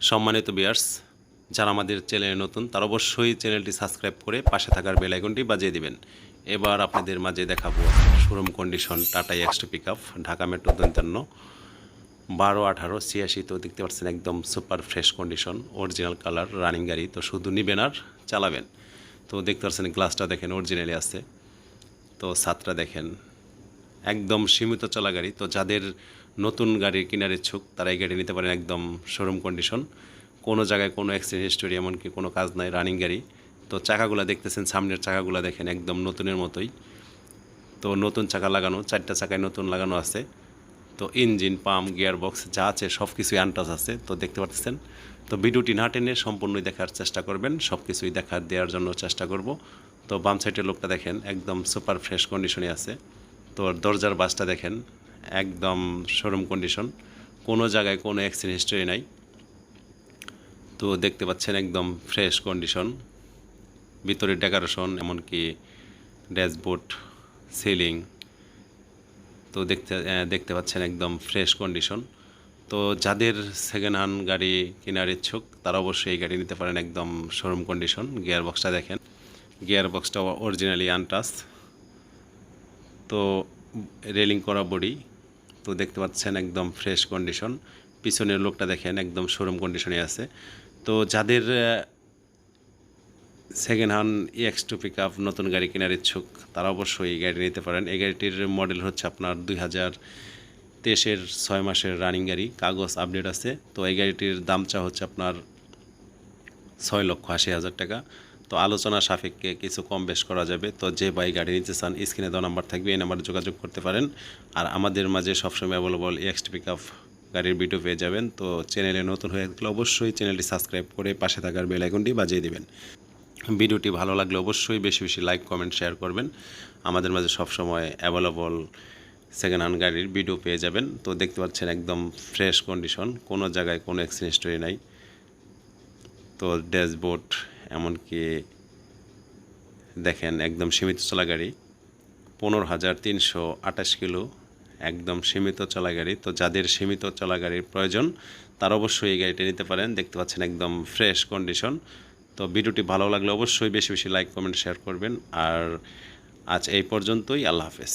সম্মানিত বিয়ার্স যারা আমাদের চ্যানেলে নতুন, তারা অবশ্যই চ্যানেলটি সাবস্ক্রাইব করে পাশে থাকার বেল আইকনটি বাজিয়ে দিবেন। এবার আপনাদের মাঝে দেখাবো showroom condition Tata extra pick up Dhaka metro দন্তান্ন বারো আঠারো, ছিয়াশি তো দেখতে পাচ্ছেন একদম super fresh condition original colour running গাড়ি, তো শুধু নিবেন আর চালাবেন। তো দেখতে পাচ্ছেন গ্লাসটা দেখেন অরিজিনালি আছে। তো সাতটা দেখেন, একদম সীমিত চলা গাড়ি, তো যাদের নতুন গাড়ি কেনার ইচ্ছুক তারা এই গাড়ি নিতে পারেন একদম শোরুম কন্ডিশন কোনো জায়গায় কোনো অ্যাক্সিডেন্ট হিস্টোরি এমনকি কোনো কাজ নাই রানিং গাড়ি। তো চাকাগুলো দেখতেছেন, সামনের চাকাগুলো দেখেন, একদম নতুনের মতোই। তো নতুন চাকা লাগানো, চারটা চাকায় নতুন লাগানো আছে। তো ইঞ্জিন পাম্প গিয়ার বক্স যা আছে সব কিছুই আনটাচ আছে, তো দেখতে পাচ্ছেন তো ভিডিওটি না টেনে সম্পূর্ণই দেখার চেষ্টা করবেন সব কিছুই দেখার দেওয়ার জন্য চেষ্টা করব। তো বাম সাইডের লোকটা দেখেন, একদম সুপার ফ্রেশ কন্ডিশনে আছে। তো দরজার বাসটা দেখেন একদম শোরুম কন্ডিশন কোনো জায়গায় কোনো অ্যাক্সিডেন্ট হিস্টরি নাই। তো দেখতে পাচ্ছেন একদম ফ্রেশ কন্ডিশন ভিতরে ডেকোরেশন এমনকি ড্যাশবোর্ড সিলিং তো দেখতে দেখতে পাচ্ছেন একদম ফ্রেশ কন্ডিশন তো যাদের সেকেন্ড হ্যান্ড গাড়ি কেনার ইচ্ছুক, তারা অবশ্যই এই গাড়ি নিতে পারেন একদম শোরুম কন্ডিশন গিয়ার বক্সটা দেখেন। গিয়ার বক্সটা অরিজিনালি আনটাস তো রেলিং করা বডি তো দেখতে পাচ্ছেন একদম ফ্রেশ কন্ডিশন পিছনের লোকটা দেখেন একদম শোরুম কন্ডিশনে আছে। তো যাদের second hand extra pick up নতুন গাড়ি কেনার ইচ্ছুক, তারা অবশ্যই এই গাড়ি নিতে পারেন। এই গাড়িটির মডেল হচ্ছে আপনার দুই হাজার তেইশের ছয় মাসের রানিং গাড়ি, কাগজ আপডেট আছে। তো এই গাড়িটির দাম চা হচ্ছে আপনার ছয় লক্ষ আশি হাজার টাকা। তো আলোচনা সাপেক্ষে কিছু কম বেশ করা যাবে। তো যে বাই গাড়ি নিতে চান, স্ক্রিনে দেওয়া নাম্বার থাকবে, এই নাম্বারে যোগাযোগ করতে পারেন। আর আমাদের মাঝে সবসময় অ্যাভেলেবল এক্সট পিক আপ গাড়ির ভিডিও পেয়ে যাবেন। তো চ্যানেলে নতুন হয়ে থাকলে অবশ্যই চ্যানেলটি সাবস্ক্রাইব করে পাশে থাকার বেল আইকনটি বাজিয়ে দেবেন। ভিডিওটি ভালো লাগলে অবশ্যই বেশি বেশি লাইক কমেন্ট শেয়ার করবেন। আমাদের মাঝে সবসময় অ্যাভেলেবল সেকেন্ড হ্যান্ড গাড়ির ভিডিও পেয়ে যাবেন। তো দেখতে পাচ্ছেন একদম ফ্রেশ কন্ডিশন কোনো জায়গায় কোনো অ্যাক্সিডেন্ট স্টোরি নাই। তো ড্যাশবোর্ড এমনকি দেখেন একদম সীমিত চলা গাড়ি পনেরো হাজার তিনশো আঠাশ কিলো একদম সীমিত চলা গাড়ি তো যাদের সীমিত চলা গাড়ির প্রয়োজন, তারা অবশ্যই এই গাড়িটা নিতে পারেন। দেখতে পাচ্ছেন একদম ফ্রেশ কন্ডিশন তো ভিডিওটি ভালো লাগলে অবশ্যই বেশি বেশি লাইক কমেন্ট শেয়ার করবেন। আর আজ এই পর্যন্তই, আল্লাহ হাফেজ।